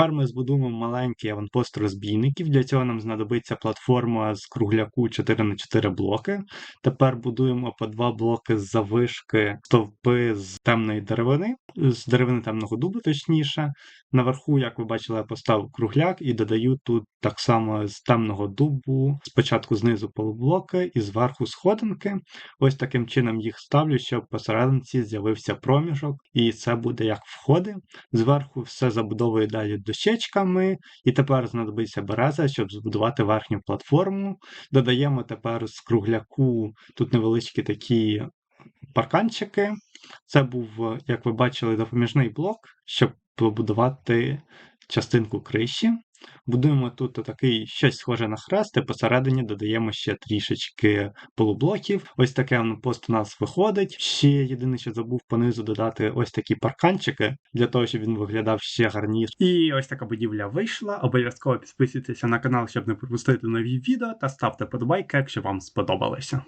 Тепер ми збудуємо маленький аванпост розбійників. Для цього нам знадобиться платформа з кругляку 4 на 4 блоки. Тепер будуємо по два блоки з завишки, стовпи з темної деревини, з деревини темного дубу, точніше. Наверху, як ви бачили, я поставив кругляк і додаю тут так само з темного дубу, спочатку знизу полублоки і зверху сходинки. Ось таким чином їх ставлю, щоб посерединці з'явився проміжок, і це буде як входи. Зверху все забудовую далі дощечками, і тепер знадобиться береза, щоб збудувати верхню платформу. Додаємо тепер з кругляку тут невеличкі такі парканчики. Це був, як ви бачили, допоміжний блок, щоб побудувати частинку криші. Будуємо тут такий щось схоже на хрест, і посередині додаємо ще трішечки полублоків. Ось таке аванпост у нас виходить. Ще єдине, що забув понизу додати ось такі парканчики, для того, щоб він виглядав ще гарніше. І ось така будівля вийшла. Обов'язково підписуйтеся на канал, щоб не пропустити нові відео, та ставте подобайки, якщо вам сподобалося.